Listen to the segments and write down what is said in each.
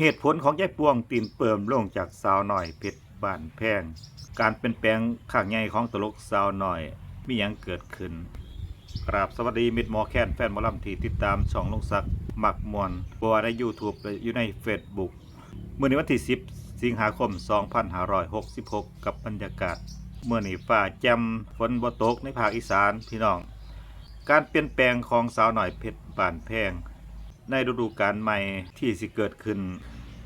เหตุผลของยายปวงตีนเปิมลงจากสาวหน่อยเพชรบ้านแพง การเปลี่ยนแปลงข้างใหญ่ของตลกสาวหน่อยมียังเกิดขึ้นกราบสวัสดีมิดหมอแคนแฟนหมอลำที่ติดตามช่องลงศักดิ์มักมวนบัวใน YouTube และอยู่ใน Facebook เมื่อในวันที่ 10 สิงหาคม 2566 กับบรรยากาศ เมื่อนี้ฟ้าแจ่มฝนบ่ตกในภาคอีสานพี่น้อง การเปลี่ยนแปลงของสาวหน่อยเพชรบ้านแพง ในฤดูกาลใหม่ที่สิเกิดขึ้น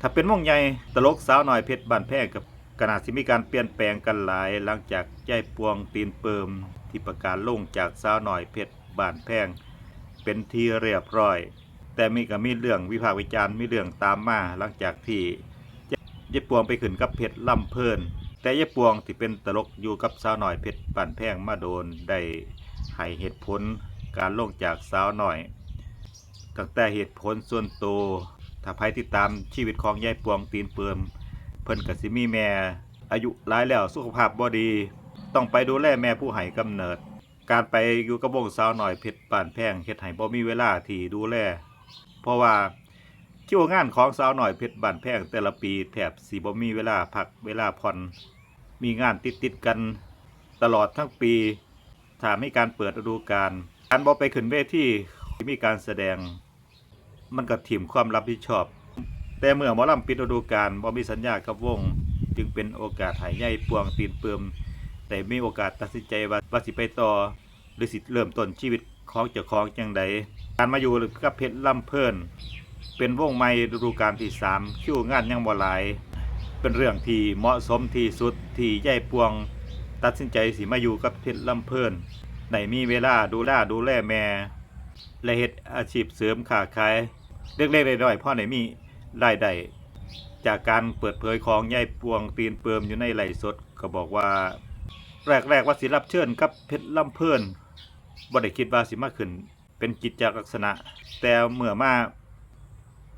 ถ้าเป็นวงใหญ่ตลกสาวหน่อยเพชรบ้านแพงกับขนาดสิมีการเปลี่ยนแปลงกันหลาย หลังจากยายปวงตีนเปิมที่ประกาศลงจากสาวหน่อยเพชรบ้านแพงเป็นที่เรียบร้อย แต่มีก็มีเรื่องวิพากษ์วิจารณ์มีเรื่องตามมาหลังจากที่ยายปวงไปขึ้นกับเพชรล่ำเพลิน แต่ยายปวงที่เป็นตลกอยู่กับสาวหน่อยเพชรบ้านแพงมาโดนได้ให้เหตุผลการลงจากสาวหน่อย ตั้งแต่เหตุผลส่วนตัวถ้าใครติดตามชีวิตของยายปวงตีนเปิมเพิ่นก็สิมีแม่ อายุหลายแล้วสุขภาพบ่ดี ต้องไปดูแลแม่ผู้ให้กำเนิด การไปอยู่กับวงสาวหน่อยเพชรป่านแพงเฮ็ดให้บ่มีเวลาที่ดูแล เพราะว่าคิวงานของสาวหน่อยเพชรบ้านแพงแต่ละปีแทบสิบ่มีเวลาพักเวลาผ่อนมีงานติดๆกันตลอดทั้งปีถามีการเปิดฤดูกาลการบ่ไปขึ้นเวที มีการแสดงมันก็ถิ่มความรับผิดชอบ แต่เมื่อหมอลำปิดฤดูกาลบ่มีสัญญากับวง จึงเป็นโอกาสใหายใหญ่ปวงตีนเปิมแต่มีโอกาสตัดสินใจว่าว่าสิไปต่อ หรือสิเริ่มต้นชีวิตของเจ้าของจังใดการมาอยู่กับเพชรลำเพลินเป็นวงใหม่ฤดูกาลที่สามคิวงานยังบ่หลาย เป็นเรื่องที่เหมาะสมที่สุดที่ยายปวง ตัดสินใจสิมาอยู่กับเพชรลำเพลินในมีเวลาดูแลดูแลแม่ และเฮ็ดอาชีพเสริมค้าขายเล็กๆน้อยๆพ่อไหนมีรายได้จากการเปิดเผยของยายปวงตีนเปิมอยู่ในไลฟ์สดก็บอกว่า แรกๆว่าสิรับเชิญกับเพชรลำเพิ่นบ่ได้คิดว่าสิมาขึ้น เป็นกิจจลักษณะ แต่เมื่อมา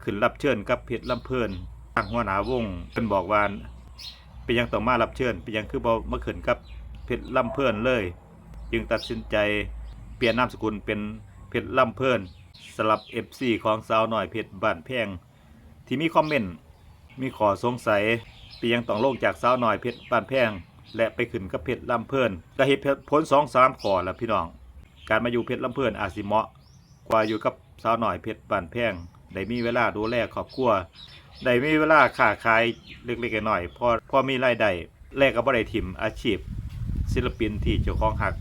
ขึ้นรับเชิญกับเพชรลำเพิ่นทางหัวหน้าวงเพิ่นบอกว่าเป็นยังต้องมารับเชิญเป็นยังคือบ่มาขึ้นกับเพชรลำเพิ่นเลย จึงตัดสินใจเปลี่ยนนามสกุลเป็น เพชรลำเพลินสลับ FC ของสาวน้อยเพชรบ้านแพงที่มีคอมเมนต์มีขอสงสัยเป็นหยังต้องลงจากสาวน้อยเพชรบ้านแพงและไปขึ้นกับเพชรลำเพลินก็เหตุผลสองสามข้อละพี่น้อง การมาอยู่เพชรลำเพลินอาจสิเหมาะ กว่าอยู่กับสาวน้อยเพชรบ้านแพงได้มีเวลาดูแลครอบครัวได้มีเวลาค้าขายเล็กๆหน้อยพอพอมีรายได้แลกกับบ่ได้ถิ่มอาชีพ ศิลปินที่เจ้าของหัก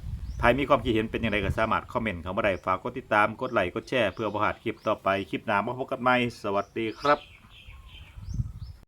ภายมีความคิดเห็นเป็นอย่างไรก็สามารถคอมเมนต์เข้ามาได้ฝากกดติดตามกดไลค์กดแชร์เพื่อประหาดคลิปต่อไปคลิปหน้ามาพบกันใหม่สวัสดีครับ